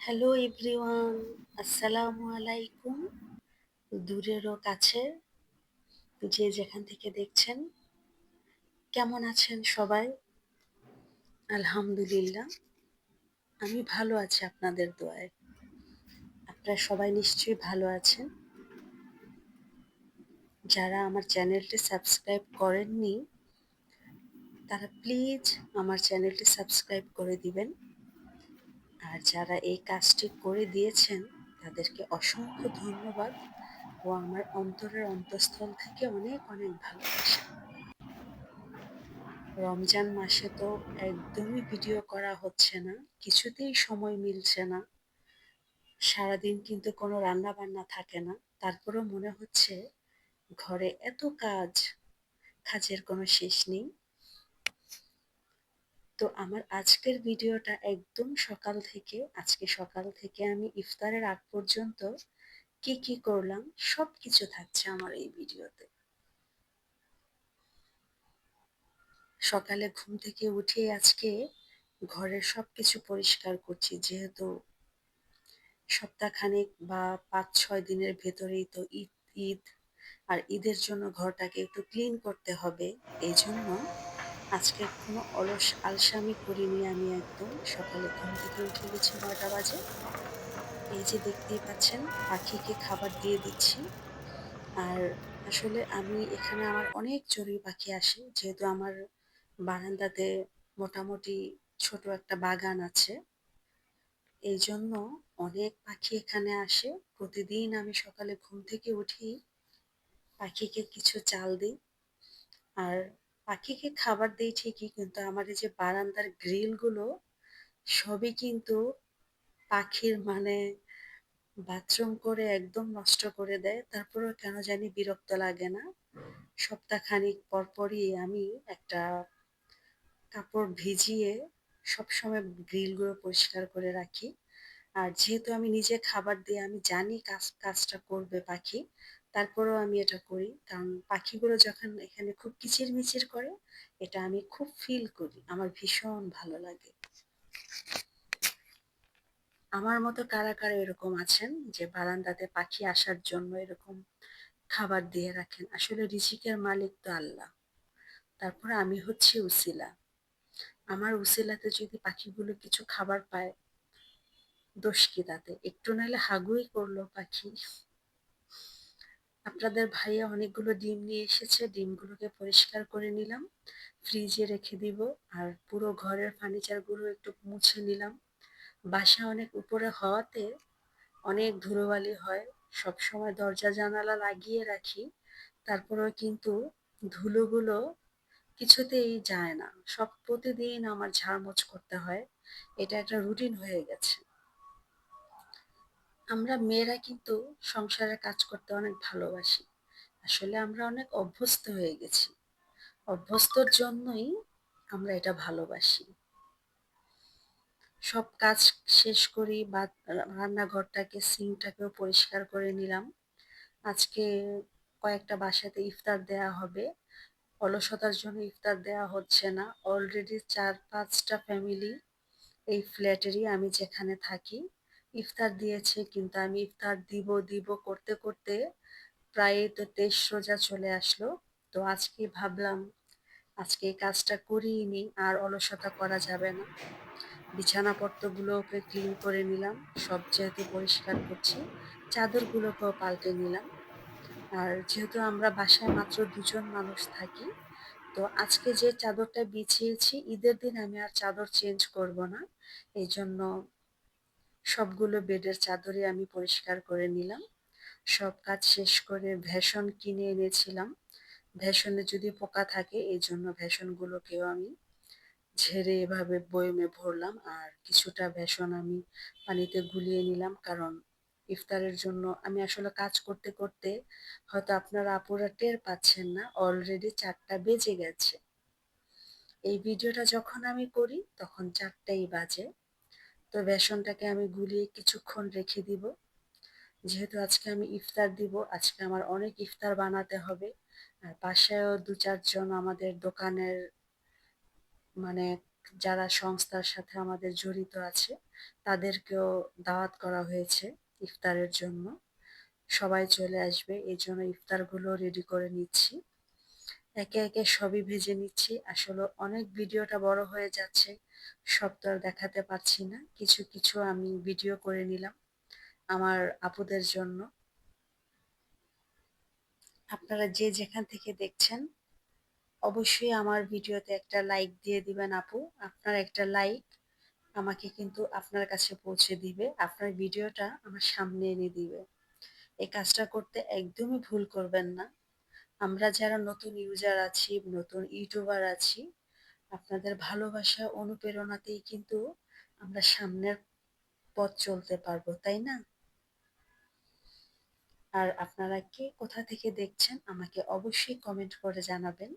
Hello everyone, আসসালামু আলাইকুম। দূরেরও কাছের, যে যেখান থেকে দেখছেন, কেমন আছেন সবাই? আলহামদুলিল্লাহ, আমি ভালো আছি আপনাদের দোয়ায়। আপনারা সবাই নিশ্চয়ই ভালো আছেন। যারা আমার চ্যানেলটি সাবস্ক্রাইব করেননি, তারা প্লিজ আমার চ্যানেলটি সাবস্ক্রাইব করে দিবেন। আর যারা এই কাজটি করে দিয়েছেন, তাদেরকে অসংখ্য ধন্যবাদ ও আমার অন্তরের অন্তঃস্থল থেকে অনেক অনেক ভালোবাসা। রমজান মাসে তো একদমই ভিডিও করা হচ্ছে না, কিছুতেই সময় মিলছে না। সারাদিন কিন্তু কোনো রান্না বান্না থাকে না। তারপরেও মনে হচ্ছে, ঘরে এত কাজ, কাজের কোনো শেষ নেই। তো আমার আজকের ভিডিওটা একদম সকাল থেকে আজকে সকাল থেকে আমি ইফতারের আগ পর্যন্ত কি কি করলাম সব কিছু থাকছে আমার এই ভিডিওতে। সকালে ঘুম থেকে উঠে আজকে ঘরের সব কিছু পরিষ্কার করছি, যেহেতু সপ্তাহখানেক বা পাঁচ ছয় দিনের ভেতরেই তো ঈদ ঈদ, আর ঈদের জন্য ঘরটাকে একটু ক্লিন করতে হবে এই জন্য আজকে কোনো অলস আলসামি করিনি আমি একদম। সকালে ঘুম থেকে উঠে গেছি নয়টা বাজে। এই যে দেখতেই পাচ্ছেন, পাখিকে খাবার দিয়ে দিচ্ছি। আর আসলে আমি এখানে আমার অনেক চড়ুই পাখি আসে, যেহেতু আমার বারান্দাতে মোটামুটি ছোট একটা বাগান আছে। এই জন্য অনেক পাখি এখানে আসে। প্রতিদিন আমি সকালে ঘুম থেকে উঠি, পাখিকে কিছু চাল দিই। আর পাখিকে খাবার দিই ঠিকই, কিন্তু আমার এই যে বারান্দার গ্রিলগুলো, সবই কিন্তু পাখির মানে বাথরুম করে একদম নষ্ট করে দেয়। তারপরেও কেন জানি বিরক্ত লাগে না। সপ্তাহখানিক পরপরই আমি একটা কাপড় ভিজিয়ে সবসময় গ্রিলগুলো পরিষ্কার করে রাখি। আর যেহেতু আমি নিজে খাবার দিয়ে আমি জানি কাজ, কাজটা করবে পাখি তারপরেও আমি এটা করি। কারণ পাখিগুলো যখন এখানে খুব কিচির মিচির করে, এটা আমি খুব ফিল করি। আমার ভীষণ ভালো লাগে। আমার মতো কারা কারা এরকম আছেন যে বারান্দাতে পাখি আসার জন্য এরকম খাবার দিয়ে রাখেন? আসলে রিজিকের মালিক তো আল্লাহ। তারপরে আমি হচ্ছি উসিলা। আমার উসিলাতে যদি পাখিগুলো কিছু খাবার পায়, দোষ কি তাতে? একটু নাহলে হাগুই করল পাখি। আপনাদের ভাইয়া অনেকগুলো ডিম নিয়ে এসেছে, ডিমগুলোকে পরিষ্কার করে নিলাম। ফ্রিজে রেখে দিব আর পুরো ঘরের ফার্নিচারগুলো একটু মুছে নিলাম। বাসা অনেক উপরে হওয়াতে অনেক ধুলোবালি হয়, সবসময় দরজা জানালা লাগিয়ে রাখি, তারপরেও কিন্তু ধুলোগুলো কিছুতেই যায় না। সব প্রতিদিন আমার ঝাড়মোছ করতে হয়। এটা একটা রুটিন হয়ে গেছে। আমরা মেয়েরা কিন্তু সংসারে কাজ করতে অনেক ভালোবাসি। আসলে আমরা অনেক অভ্যস্ত হয়ে গেছি। অভ্যস্তর জন্যই আমরা এটা ভালোবাসি। সব কাজ শেষ করি বা রান্নাঘরটাকে, সিংটাকেও পরিষ্কার করে নিলাম। আজকে কয়েকটা বাসাতে ইফতার দেয়া হবে। অলসতার জন্য ইফতার দেওয়া হচ্ছে না। অলরেডি চার পাঁচটা ফ্যামিলি এই ফ্ল্যাটেরই আমি যেখানে থাকি। ইফতার দিয়েছে কিন্তু আমি ইফতার দিব দিব করতে করতে প্রায় তো তেইশ রোজা চলে আসলো। তো আজকে ভাবলাম, আজকে এই কাজটা করিয়ে আর অলসতা করা যাবে না। বিছানাপত্রগুলোকে ক্লিন করে নিলাম, সব যেহেতু পরিষ্কার করছি, চাদরগুলোকেও পাল্টে নিলাম। আর যেহেতু আমরা বাসায় মাত্র দুজন মানুষ থাকি, তো আজকে যে চাদরটা বিছিয়েছি, ঈদের দিন আমি আর চাদর চেঞ্জ করব না। এই জন্য সবগুলো বেডের চাদরই আমি পরিষ্কার করে নিলাম। সব কাজ শেষ করে ভ্যাসন কিনে এনেছিলাম। ভ্যাসনে যদি পোকা থাকে এই জন্য ভ্যাসনগুলোকেও আমি ঝেড়ে এভাবে বয়মে ভরলাম। আর কিছুটা ভ্যাসন আমি পানিতে গুলিয়ে নিলাম, কারণ ইফতারের জন্য আমি আসলে কাজ করতে করতে হয়তো আপনারা আপুরা টের পাচ্ছেন না অলরেডি চারটা বেজে গেছে। এই ভিডিওটা যখন আমি করি, তখন চারটাই বাজে। তো বেসনটাকে আমি গুলিয়ে কিছুক্ষণ রেখে দিব। যেহেতু আজকে আমি ইফতার দিব, আজকে আমার অনেক ইফতার বানাতে হবে। আর পাশেও দু চারজন আমাদের দোকানের মানে যারা সংস্থার সাথে আমাদের জড়িত আছে, তাদেরকেও দাওয়াত করা হয়েছে ইফতারের জন্য। সবাই চলে আসবে এই জন্য ইফতারগুলো রেডি করে নিচ্ছি। একে একে সবই ভেজে নিচ্ছি। আসলে অনেক ভিডিওটা বড় হয়ে যাচ্ছে। সব তো আর দেখাতে পারছি না। কিছু কিছু আমি ভিডিও করে নিলাম আমার আপুদের জন্য। আপনারা যে যেখান থেকে দেখছেন, অবশ্যই আমার ভিডিওতে একটা লাইক দিয়ে দিবেন আপু। আপনার একটা লাইক আমাকে কিন্তু আপনার কাছে পৌঁছে দিবে। আপনার ভিডিওটা আমার সামনে এনে দিবে। এই কাজটা করতে একদমই ভুল করবেন না। আমরা যারা নতুন ইউজার আছি, নতুন ইউটিউবার আছি আপনাদের ভালোবাসা অনুপ্রেরণাতেই কিন্তু আমরা সামনের পথ চলতে পারব, তাই না? আর আপনারা কে কোথা থেকে দেখছেন আমাকে অবশ্যই কমেন্ট করে জানাবেন।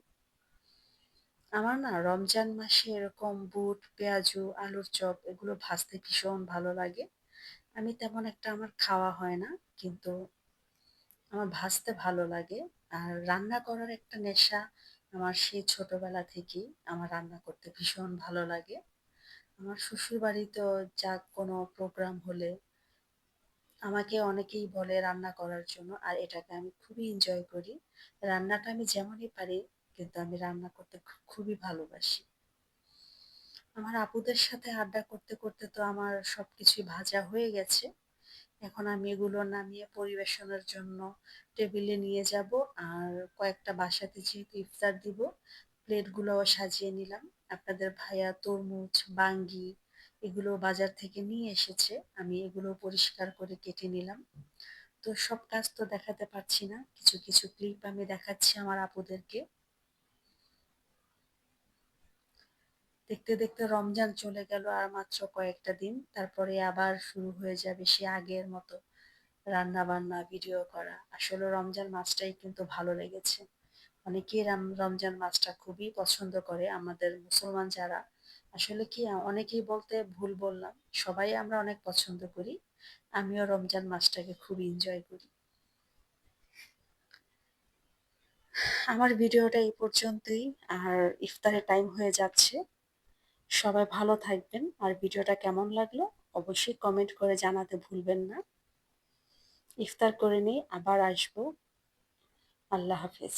আমার না রমজান মাসে এরকম বুট, পেঁয়াজু, আলুর চপ এগুলো ভাজতে ভীষণ ভালো লাগে। আমি তেমন একটা আমার খাওয়া হয় না, কিন্তু আমার ভাজতে ভালো লাগে। আর রান্না করার একটা নেশা আমার সেই ছোটবেলা থেকেই আমার রান্না করতে ভীষণ ভালো লাগে। আমার শ্বশুর বাড়িতেও যা কোনো প্রোগ্রাম হলে আমাকে অনেকেই বলে রান্না করার জন্য, আর এটাকে আমি খুবই এনজয় করি। রান্নাটা আমি যেমনই পারি, কিন্তু আমি রান্না করতে খুবই ভালোবাসি। আমার আপুদের সাথে আড্ডা করতে করতে তো আমার সবকিছুই ভাজা হয়ে গেছে। এখন আমি এগুলো নামিয়ে পরিবেশনের জন্য টেবিলে নিয়ে যাব। আর কয়েকটা বাসাতে যেহেতু ইফতার দিব প্লেটগুলোও সাজিয়ে নিলাম। আপনাদের ভাইয়া তরমুজ, বাঙ্গি এগুলো বাজার থেকে নিয়ে এসেছে। আমি এগুলো পরিষ্কার করে কেটে নিলাম। তো সব কাজ তো দেখাতে পারছি না। কিছু কিছু ক্লিপ আমি দেখাচ্ছি আমার আপুদেরকে। দেখতে দেখতে রমজান চলে গেল আর মাত্র কয়েকটা দিন। তারপরে আবার শুরু হয়ে যাবে সে আগের মতো রান্না বান্না ভিডিও করা। আসলে রমজান মাসটাই কিন্তু ভালো লেগেছে। অনেকেই রমজান মাসটা খুবই পছন্দ করে। আমাদের মুসলমান যারা, আসলে কি, অনেকেই বলতে ভুল বললাম, সবাই আমরা অনেক পছন্দ করি। আমিও রমজান মাসটাকে খুব এনজয় করি। আমার ভিডিওটা এই পর্যন্তই। আর ইফতারের টাইম হয়ে যাচ্ছে। সবাই ভালো থাকবেন। আর ভিডিওটা কেমন লাগল অবশ্যই কমেন্ট করে জানাতে ভুলবেন না। ইফতার করে নিয়ে আবার আসব। আল্লাহ হাফেজ।